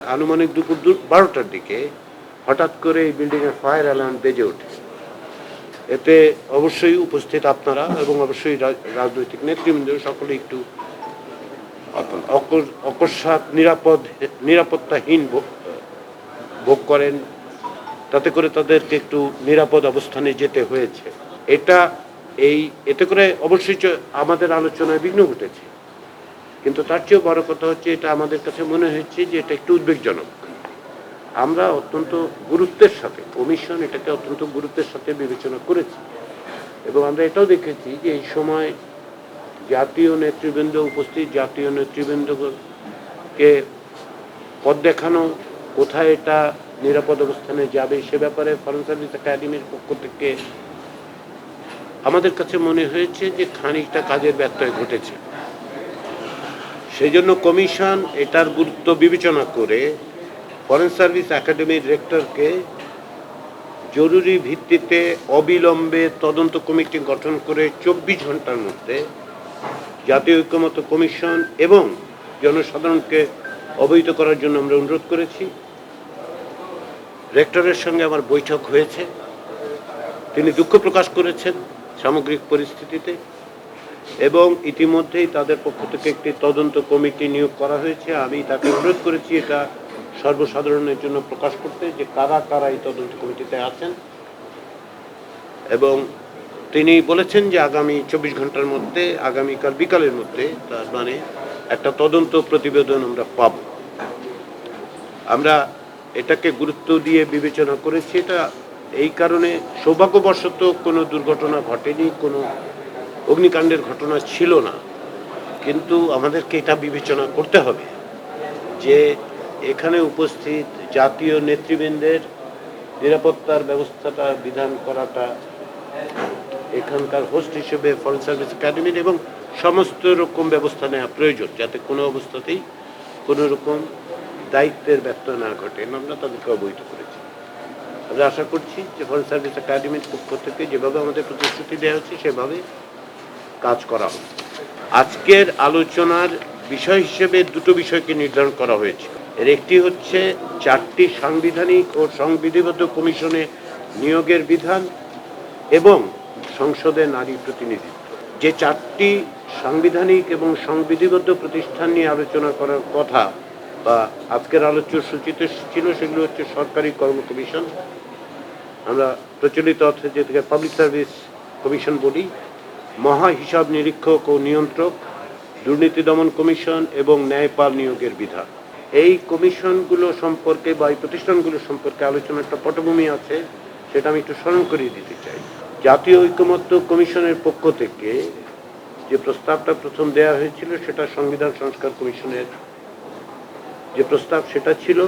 আনুমানিক দুপুর বারোটার দিকে হঠাৎ করে এই বিল্ডিংয়ের ফায়ার অ্যালার্ম বেজে ওঠে। এতে অবশ্যই উপস্থিত আপনারা এবং অবশ্যই রাজনৈতিক নেতৃবৃন্দ সকলে একটু অকস্মাৎ নিরাপদ নিরাপত্তাহীন ভোগ করেন তাতে করে তাদেরকে একটু নিরাপদ অবস্থানে যেতে হয়েছে। এটা এই এতে করে অবশ্যই আমাদের আলোচনায় বিঘ্ন ঘটেছে। কিন্তু তার চেয়েও বড় কথা হচ্ছে এটা আমাদের কাছে মনে হয়েছে যে এটা একটু উদ্বেগজনক। আমরা অত্যন্ত গুরুত্বের সাথে, কমিশন এটাকে অত্যন্ত গুরুত্বের সাথে বিবেচনা করেছি এবং আমরা এটাও দেখেছি যে এই সময় জাতীয় নেতৃবৃন্দ উপস্থিত, জাতীয় নেতৃবৃন্দকে পথ দেখানো, কোথায় এটা নিরাপদ অবস্থানে যাবে, সে ব্যাপারে ফরেন সার্ভিস একাডেমির পক্ষ থেকে আমাদের কাছে মনে হয়েছে যে খানিকটা কাজের ব্যত্যয় ঘটেছে। সেই জন্য কমিশন এটার গুরুত্ব বিবেচনা করে ফরেন সার্ভিস একাডেমির রেক্টরকে জরুরি ভিত্তিতে অবিলম্বে তদন্ত কমিটি গঠন করে চব্বিশ ঘণ্টার মধ্যে জাতীয় ঐক্যমত কমিশন এবং জনসাধারণকে অবহিত করার জন্য আমরা অনুরোধ করেছি। রেক্টরের সঙ্গে আমার বৈঠক হয়েছে। তিনি দুঃখ প্রকাশ করেছেন সামগ্রিক পরিস্থিতিতে। এবং ইতিমধ্যেই তাদের পক্ষ থেকে একটি তদন্ত কমিটি নিয়োগ করা হয়েছে। আমি তাকে অনুরোধ করেছি এটা সর্বসাধারণের জন্য প্রকাশ করতে যে কারা কারা এই তদন্ত কমিটিতে আছেন। এবং তিনি বলেছেন যে আগামী চব্বিশ ঘণ্টার মধ্যে, আগামীকাল বিকালের মধ্যে, তার মানে একটা তদন্ত প্রতিবেদন আমরা পাব। আমরা এটাকে গুরুত্ব দিয়ে বিবেচনা করেছি। এটা এই কারণে সৌভাগ্যবশত কোনো দুর্ঘটনা ঘটেনি, কোনো অগ্নিকাণ্ডের ঘটনা ছিল না, কিন্তু আমাদেরকে এটা বিবেচনা করতে হবে যে এখানে উপস্থিত জাতীয় নেতৃবৃন্দের নিরাপত্তার ব্যবস্থাটা বিধান করাটা এখানকার হোস্ট হিসেবে ফরেন সার্ভিস একাডেমির এবং সমস্ত রকম ব্যবস্থা নেওয়া প্রয়োজন, যাতে কোনো অবস্থাতেই কোনো রকম দায়িত্বের ব্যত্যয় না ঘটে। আমরা তাদেরকে অবহিত করেছি। আমরা আশা করছি যে ফরেন সার্ভিস একাডেমির পক্ষ থেকে যেভাবে আমাদের প্রতিশ্রুতি দেওয়া হচ্ছে সেভাবে কাজ করা হবে আজকের আলোচনার বিষয় হিসেবে দুটো বিষয়কে নির্ধারণ করা হয়েছে। এর একটি হচ্ছে চারটি সাংবিধানিক ও সংবিধিবদ্ধ কমিশনে নিয়োগের বিধান এবং সংসদে নারী প্রতিনিধিত্ব। যে চারটি সাংবিধানিক এবং সংবিধিবদ্ধ প্রতিষ্ঠান নিয়ে আলোচনা করার কথা বা আজকের আলোচ্য সূচিতে ছিল, সেগুলো হচ্ছে সরকারি কর্ম কমিশন। আমরা প্রচলিত অর্থে যেটাকে পাবলিক সার্ভিস কমিশন বলি মহা হিসাব নিরীক্ষক ও নিয়ন্ত্রক, দুর্নীতি দমন কমিশন এবং ন্যায়পাল নিয়োগের বিধান। এই কমিশনগুলো সম্পর্কে বা এই প্রতিষ্ঠানগুলো সম্পর্কে আলোচনার একটা পটভূমি আছে, সেটা আমি একটু স্মরণ করিয়ে দিতে চাই। জাতীয় ঐকমত্য কমিশনের পক্ষ থেকে যে প্রস্তাবটা প্রথম দেয়া হয়েছিল, সেটা সংবিধান সংস্কার কমিশনের যে প্রস্তাব, সেটা ছিল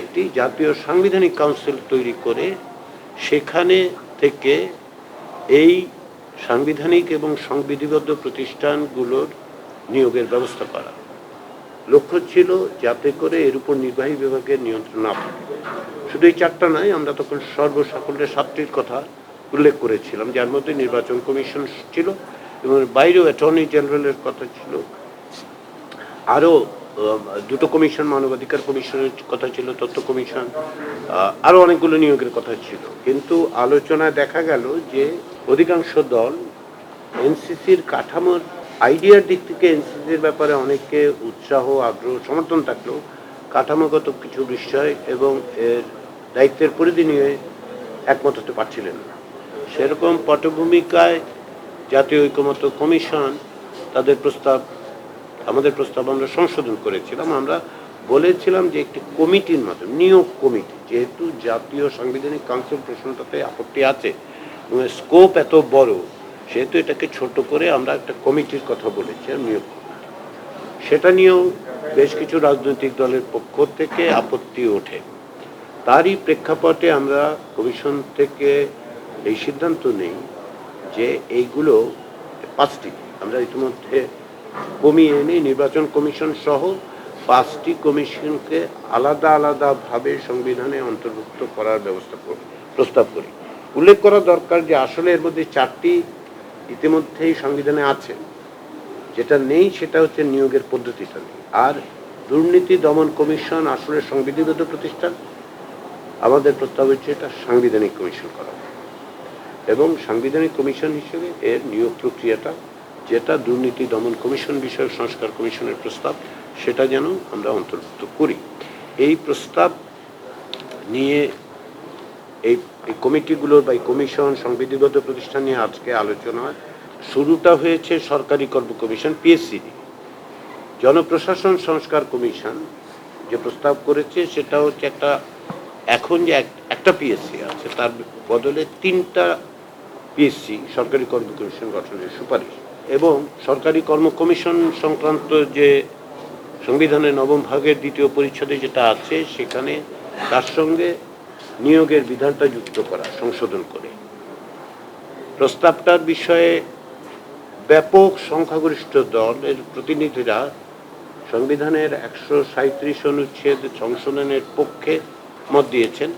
একটি জাতীয় সাংবিধানিক কাউন্সিল তৈরি করে সেখানে থেকে এই সাংবিধানিক এবং সংবিধিবদ্ধ প্রতিষ্ঠানগুলোর নিয়োগের ব্যবস্থা করা। লক্ষ্য ছিল যাতে করে এর উপর নির্বাহী বিভাগের নিয়ন্ত্রণ না থাকে। শুধু এই চারটা নয়, আমরা তখন সর্বসাকল্যে সাতটির কথা উল্লেখ করেছিলাম, যার মধ্যে নির্বাচন কমিশন ছিল এবং বাইরেও অ্যাটর্নি জেনারেলের কথা ছিল। আরও দুটো কমিশন, মানবাধিকার কমিশনের কথা ছিল, তথ্য কমিশন আরও অনেকগুলো নিয়োগের কথা ছিল। কিন্তু আলোচনায় দেখা গেল যে অধিকাংশ দল এনসিসির কাঠামোর আইডিয়ার দিক থেকে এনসিসির ব্যাপারে অনেকে উৎসাহ, আগ্রহ, সমর্থন থাকলেও কাঠামোগত কিছু বিষয় এবং এর দায়িত্বের পরিধি নিয়ে একমত হতে পারছিলেন না। সেরকম পটভূমিকায় জাতীয় ঐকমত্য কমিশন তাদের প্রস্তাব, আমাদের প্রস্তাব আমরা সংশোধন করেছিলাম। আমরা বলেছিলাম যে একটি কমিটির মাধ্যমে, নিয়োগ কমিটি, যেহেতু জাতীয় সাংবিধানিক কাউন্সিল প্রশ্নটাতে আপত্তি আছে স্কোপ এত বড়, সেহেতু এটাকে ছোট করে আমরা একটা কমিটির কথা বলেছি আর নিয়োগ সেটা নিয়েও বেশ কিছু রাজনৈতিক দলের পক্ষ থেকে আপত্তি ওঠে। তারই প্রেক্ষাপটে আমরা কমিশন থেকে এই সিদ্ধান্ত নেই যে এইগুলো পাঁচটি, আমরা ইতিমধ্যে কমিয়ে এনে নির্বাচন কমিশন সহ পাঁচটি কমিশনকে আলাদা আলাদাভাবে সংবিধানে অন্তর্ভুক্ত করার ব্যবস্থা প্রস্তাব করি। উল্লেখ করা দরকার যে আসলে এর মধ্যে চারটি ইতিমধ্যেই সংবিধানে আছে। যেটা নেই সেটা হচ্ছে নিয়োগের পদ্ধতিটা নেই। আর দুর্নীতি দমন কমিশন আসলে সংবিধিবদ্ধ প্রতিষ্ঠান। আমাদের প্রস্তাব হচ্ছে এটা সাংবিধানিক কমিশন করা। এবং সাংবিধানিক কমিশন হিসেবে এর নিয়োগ প্রক্রিয়াটা, যেটা দুর্নীতি দমন কমিশন বিষয়ক সংস্কার কমিশনের প্রস্তাব, সেটা যেন আমরা অন্তর্ভুক্ত করি। এই প্রস্তাব নিয়ে এই এই কমিটিগুলোর বা এই কমিশন সংবিধিবদ্ধ প্রতিষ্ঠান নিয়ে আজকে আলোচনা শুরুটা হয়েছে সরকারি কর্ম কমিশন পিএসসিডি জনপ্রশাসন সংস্কার কমিশন যে প্রস্তাব করেছে, সেটা হচ্ছে একটা, এখন যে এক- একটা পিএসসি আছে, তার বদলে তিনটা পিএসসি সরকারি কর্ম কমিশন গঠনের সুপারিশ। এবং সরকারি কর্ম কমিশন সংক্রান্ত যে সংবিধানের নবম ভাগের দ্বিতীয় পরিচ্ছদে যেটা আছে, সেখানে তার সঙ্গে নিয়োগের বিধানটা যুক্ত করা, সংশোধন করে। প্রস্তাবটার বিষয়ে ব্যাপক সংখ্যাগরিষ্ঠ দলের প্রতিনিধিরা সংবিধানের একশো সাঁত্রিশ অনুচ্ছেদ সংশোধনের পক্ষে মত দিয়েছেন।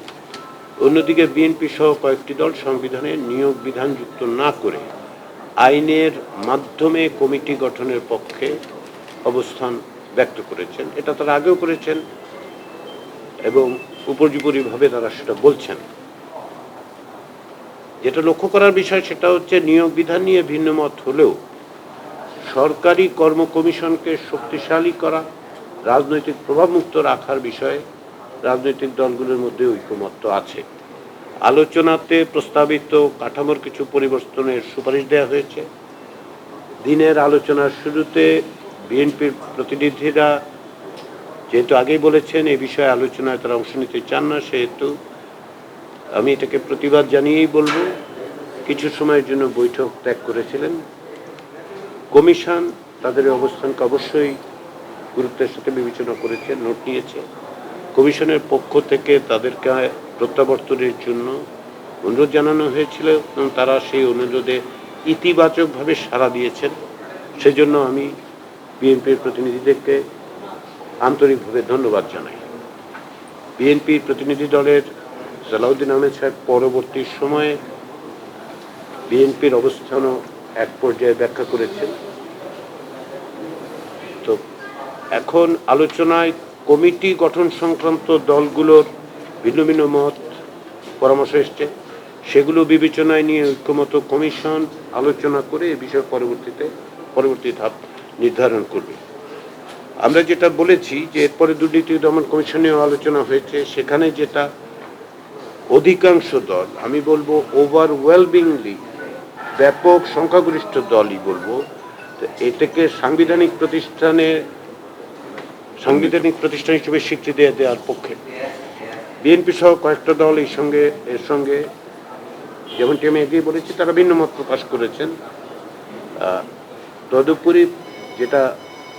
অন্যদিকে বিএনপি সহ কয়েকটি দল সংবিধানে নিয়োগ বিধান যুক্ত না করে আইনের মাধ্যমে কমিটি গঠনের পক্ষে অবস্থান ব্যক্ত করেছেন। এটা তারা আগেও করেছেন এবং উপর্যুপরিভাবে তারা সেটা বলছেন। যেটা লক্ষ্য করার বিষয় সেটা হচ্ছে নিয়োগ বিধান নিয়ে ভিন্ন মত হলেও সরকারি কর্ম কমিশনকে শক্তিশালী করা, রাজনৈতিক প্রভাবমুক্ত রাখার বিষয়ে রাজনৈতিক দলগুলোর মধ্যে ঐকমত্য আছে। আলোচনাতে প্রস্তাবিত কাঠামোর কিছু পরিবর্তনের সুপারিশ দেওয়া হয়েছে। দিনের আলোচনার শুরুতে বিএনপির প্রতিনিধিরা যেহেতু আগেই বলেছেন এই বিষয়ে আলোচনায় তারা অংশ নিতে চান না, সেহেতু আমি এটাকে প্রতিবাদ জানিয়েই বলব। কিছু সময়ের জন্য বৈঠক ত্যাগ করেছিলেন। কমিশন তাদের অবস্থানকে অবশ্যই গুরুত্বের সাথে বিবেচনা করেছে, নোট নিয়েছে। কমিশনের পক্ষ থেকে তাদেরকে প্রত্যাবর্তনের জন্য অনুরোধ জানানো হয়েছিল এবং তারা সেই অনুরোধে ইতিবাচকভাবে সাড়া দিয়েছেন। সেজন্য আমি বিএনপির প্রতিনিধিদেরকে আন্তরিকভাবে ধন্যবাদ জানাই। বিএনপির প্রতিনিধি দলের সালাউদ্দিন আহমেদ সাহেব পরবর্তী সময়ে বিএনপির অবস্থানও এক পর্যায়ে ব্যাখ্যা করেছেন। তো এখন আলোচনায় কমিটি গঠন সংক্রান্ত দলগুলোর ভিন্ন ভিন্ন মত পরামর্শ এসছে। সেগুলো বিবেচনায় নিয়ে ঐক্যমত কমিশন আলোচনা করে এ বিষয়ে পরবর্তীতে পরবর্তী ধাপ নির্ধারণ করবে। আমরা যেটা বলেছি যে এরপরে দুর্নীতি দমন কমিশনেও আলোচনা হয়েছে, সেখানে যেটা অধিকাংশ দল, আমি বলব ওভারওয়েলমিংলি ব্যাপক সংখ্যাগরিষ্ঠ দলই বলব এটাকে সাংবিধানিক প্রতিষ্ঠানে, সাংবিধানিক প্রতিষ্ঠান হিসেবে স্বীকৃতি দেওয়ার পক্ষে। বিএনপি সহ কয়েকটা দল এই সঙ্গে, এর সঙ্গে, যেমনটি আমি এগিয়ে বলেছি, তারা ভিন্ন মত প্রকাশ করেছেন। তদুপরি যেটা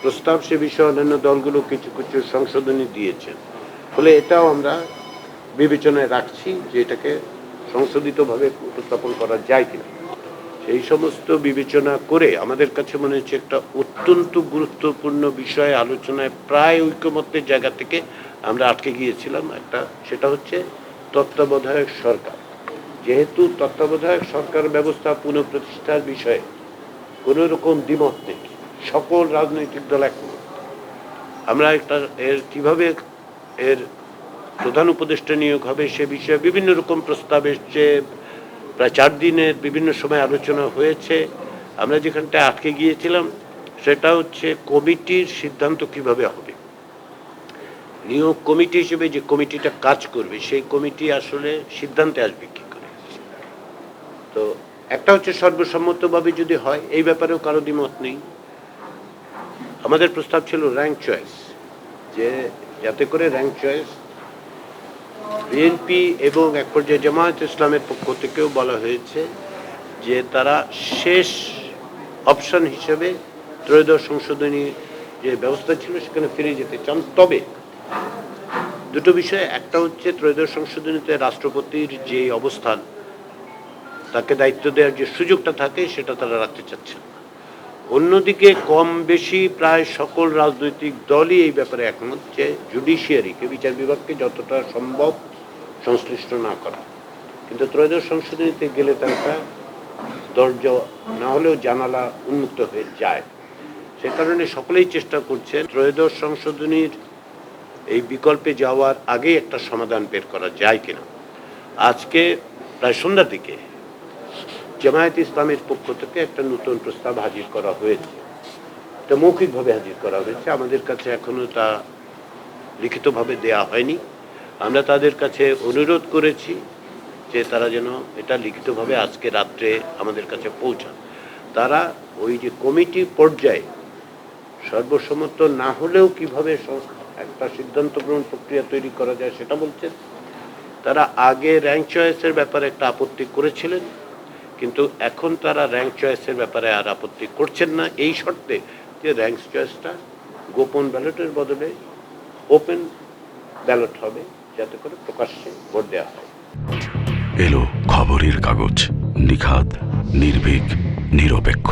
প্রস্তাব সে বিষয়ে অন্যান্য দলগুলো কিছু কিছু সংশোধনী দিয়েছেন। ফলে এটাও আমরা বিবেচনায় রাখছি যে এটাকে সংশোধিতভাবে উপস্থাপন করা যায় কিনা। সেই সমস্ত বিবেচনা করে আমাদের কাছে মনে হচ্ছে একটা অত্যন্ত গুরুত্বপূর্ণ বিষয়ে আলোচনায় প্রায় ঐক্যমত্যের জায়গা থেকে আমরা আটকে গিয়েছিলাম। একটা সেটা হচ্ছে তত্ত্বাবধায়ক সরকার। যেহেতু তত্ত্বাবধায়ক সরকার ব্যবস্থা পুনঃপ্রতিষ্ঠার বিষয়ে কোনো রকম দ্বিমত নেই। সকল রাজনৈতিক দল একমত আমরা একটা এর কীভাবে এর প্রধান উপদেষ্টা নিয়োগ হবে সে বিষয়ে বিভিন্ন রকম প্রস্তাব এসছে। প্রায় চার দিনের বিভিন্ন সময় আলোচনা হয়েছে। আমরা যেখানটা আটকে গিয়েছিলাম সেটা হচ্ছে কমিটির সিদ্ধান্ত কীভাবে হবে। নিয়োগ কমিটি হিসেবে যে কমিটিটা কাজ করবে, সেই কমিটি আসলে সিদ্ধান্তে আসবে কি করে। তো একটা হচ্ছে সর্বসম্মতভাবে যদি হয়, এই ব্যাপারেও কারও দ্বিমত নেই। আমাদের প্রস্তাব ছিল র্যাঙ্ক চয়েস যে যাতে করে র্যাঙ্ক চয়েস বিএনপি এবং এক পর্যায়ে জামায়াত ইসলামের পক্ষ থেকেও বলা হয়েছে যে তারা শেষ অপশন হিসেবে ত্রয়োদশ সংশোধনী যে ব্যবস্থা ছিল সেখানে ফিরে যেতে চান। তবে দুটো বিষয়, একটা হচ্ছে ত্রয়োদশ সংশোধনীতে রাষ্ট্রপতির যে অবস্থান, তাকে দায়িত্ব দেওয়ার যে সুযোগটা থাকে, সেটা তারা রাখতে চাচ্ছেন। অন্যদিকে কম বেশি প্রায় সকল রাজনৈতিক দলই এই ব্যাপারে একমত যে জুডিশিয়ারিকে বিচার বিভাগকে যতটা সম্ভব সংশ্লিষ্ট না করা। কিন্তু ত্রয়োদশ সংশোধনীতে গেলে তার একটা দরজা না হলেও জানালা উন্মুক্ত হয়ে যায়। সে কারণে সকলেই চেষ্টা করছেন ত্রয়োদশ সংশোধনীর এই বিকল্পে যাওয়ার আগে একটা সমাধান বের করা যায় কিনা। আজকে প্রায় সন্ধ্যার দিকে জামায়াত ইসলামের পক্ষ থেকে একটা নতুন প্রস্তাব হাজির করা হয়েছে। এটা মৌখিকভাবে হাজির করা হয়েছে। আমাদের কাছে এখনও তা লিখিতভাবে দেয়া হয়নি। আমরা তাদের কাছে অনুরোধ করেছি যে তারা যেন এটা লিখিতভাবে আজকে রাত্রে আমাদের কাছে পৌঁছান। তারা ওই যে কমিটি পর্যায়ে সর্বসম্মত না হলেও কীভাবে একটা সিদ্ধান্ত গ্রহণ প্রক্রিয়া তৈরি করা যায় সেটা বলছেন। তারা আগে র্যাঙ্ক চয়েসের ব্যাপারে একটা আপত্তি করেছিলেন। কিন্তু এখন তারা র্যাঙ্ক চয়েসের ব্যাপারে আর আপত্তি করছেন না। এই শর্তে যে র্যাঙ্ক চয়েসটা গোপন ব্যালটের বদলে ওপেন ব্যালট হবে, যাতে করে প্রকাশ্যে ভোট দেওয়া হয়। এলো খবরের কাগজ নিখাত নির্ভীক, নিরপেক্ষ।